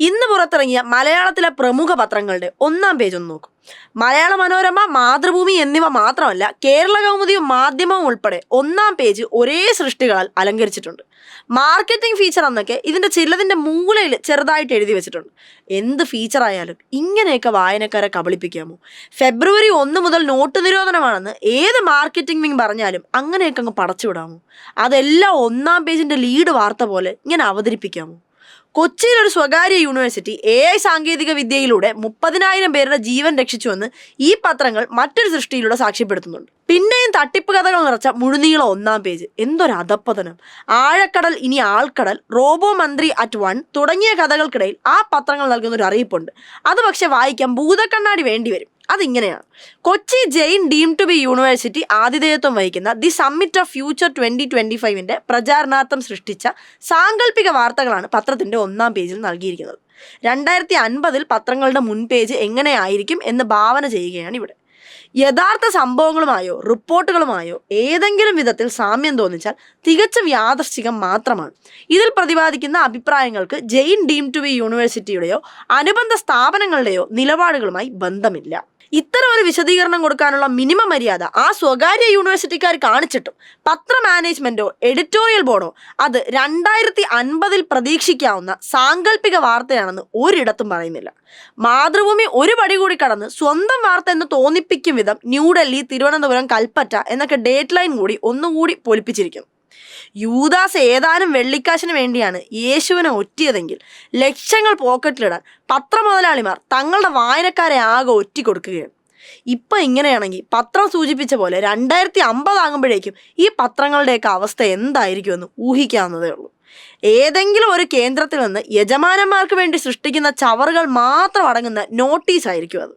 ഇന്ന് പുറത്തിറങ്ങിയ മലയാളത്തിലെ പ്രമുഖ പത്രങ്ങളുടെ ഒന്നാം പേജ് ഒന്ന് നോക്കും. മലയാള മനോരമ മാതൃഭൂമി എന്നിവ മാത്രമല്ല കേരള കൗമുദിയും മാധ്യമവും ഉൾപ്പെടെ ഒന്നാം പേജ് ഒരേ സൃഷ്ടികളാൽ അലങ്കരിച്ചിട്ടുണ്ട്. മാർക്കറ്റിംഗ് ഫീച്ചർ എന്നൊക്കെ ഇതിന്റെ ചിലതിന്റെ മൂലയിൽ ചെറുതായിട്ട് എഴുതി വെച്ചിട്ടുണ്ട്. എന്ത് ഫീച്ചർ ആയാലും ഇങ്ങനെയൊക്കെ വായനക്കാരെ കബളിപ്പിക്കാമോ? ഫെബ്രുവരി ഒന്ന് മുതൽ നോട്ട് നിരോധനമാണെന്ന് ഏത് മാർക്കറ്റിംഗ് വിങ് പറഞ്ഞാലും അങ്ങനെയൊക്കെ അങ്ങ് പടച്ചുവിടാമോ? അതെല്ലാം ഒന്നാം പേജിന്റെ ലീഡ് വാർത്ത പോലെ ഇങ്ങനെ അവതരിപ്പിക്കാമോ? കൊച്ചിയിൽ ഒരു സ്വകാര്യ യൂണിവേഴ്സിറ്റി എ ഐ സാങ്കേതിക വിദ്യയിലൂടെ മുപ്പതിനായിരം പേരുടെ ജീവൻ രക്ഷിച്ചുവെന്ന് ഈ പത്രങ്ങൾ മറ്റൊരു സൃഷ്ടിയിലൂടെ സാക്ഷ്യപ്പെടുത്തുന്നുണ്ട്. പിന്നെയും തട്ടിപ്പ് കഥകൾ നിറച്ച മുഴുനീള ഒന്നാം പേജ്. എന്തൊരു അധപ്പതനം. ആഴക്കടൽ ഇനി ആൾക്കടൽ റോബോ മന്ത്രി അറ്റ് വൺ തുടങ്ങിയ കഥകൾക്കിടയിൽ ആ പത്രങ്ങൾ നൽകുന്ന ഒരു അറിയിപ്പുണ്ട്. അത് പക്ഷെ വായിക്കാൻ ഭൂതക്കണ്ണാടി വേണ്ടി വരും അതിങ്ങനെയാണ്. Kochi Jain deem to be university ആതിഥേയത്വം വഹിക്കുന്ന the summit of future twenty twenty ഫൈവിന്റെ പ്രചാരണാർത്ഥം സൃഷ്ടിച്ച സാങ്കല്പിക വാർത്തകളാണ് പത്രത്തിന്റെ ഒന്നാം പേജിൽ നൽകിയിരിക്കുന്നത്. രണ്ടായിരത്തി അൻപതിൽ പത്രങ്ങളുടെ മുൻപേജ് എങ്ങനെയായിരിക്കും എന്ന് ഭാവന ചെയ്യുകയാണ് ഇവിടെ. യഥാർത്ഥ സംഭവങ്ങളുമായോ റിപ്പോർട്ടുകളുമായോ ഏതെങ്കിലും വിധത്തിൽ സാമ്യം തോന്നിച്ചാൽ തികച്ചും യാദർശികം മാത്രമാണ്. ഇതിൽ പ്രതിപാദിക്കുന്ന അഭിപ്രായങ്ങൾക്ക് ജെയിൻ ഡീം ടു ബി യൂണിവേഴ്സിറ്റിയുടെയോ അനുബന്ധ സ്ഥാപനങ്ങളുടെയോ നിലപാടുകളുമായി ബന്ധമില്ല. ഇത്തരം ഒരു വിശദീകരണം കൊടുക്കാനുള്ള മിനിമം മര്യാദ ആ സ്വകാര്യ യൂണിവേഴ്സിറ്റിക്കാർ കാണിച്ചിട്ടും. പത്ര മാനേജ്മെന്റോ എഡിറ്റോറിയൽ ബോർഡോ അത് രണ്ടായിരത്തി അൻപതിൽ പ്രതീക്ഷിക്കാവുന്ന സാങ്കല്പിക വാർത്തയാണെന്ന് ഒരിടത്തും പറയുന്നില്ല. മാതൃഭൂമി ഒരു പടി കൂടി കടന്ന് സ്വന്തം വാർത്ത എന്ന് തോന്നിപ്പിക്കും വിധം ന്യൂഡൽഹി തിരുവനന്തപുരം കൽപ്പറ്റ എന്നൊക്കെ ഡേറ്റ് ലൈൻ കൂടി ഒന്നുകൂടി പൊലിപ്പിച്ചിരിക്കുന്നു. യൂദാസ് ഏതാനും വെള്ളിക്കാശിന് വേണ്ടിയാണ് യേശുവിനെ ഒറ്റിയതെങ്കിൽ ലക്ഷങ്ങൾ പോക്കറ്റിലിടാൻ പത്രമുതലാളിമാർ തങ്ങളുടെ വായനക്കാരെ ആകെ ഒറ്റി കൊടുക്കുകയാണ് ഇപ്പം ഇങ്ങനെയാണെങ്കിൽ പത്രം സൂചിപ്പിച്ച പോലെ രണ്ടായിരത്തി അമ്പതാകുമ്പോഴേക്കും ഈ പത്രങ്ങളുടെയൊക്കെ അവസ്ഥ എന്തായിരിക്കുമെന്ന് ഊഹിക്കാവുന്നതേ ഉള്ളൂ. ഏതെങ്കിലും ഒരു കേന്ദ്രത്തിൽ നിന്ന് യജമാനന്മാർക്ക് വേണ്ടി സൃഷ്ടിക്കുന്ന ചവറുകൾ മാത്രം അടങ്ങുന്ന നോട്ടീസ് ആയിരിക്കും അത്.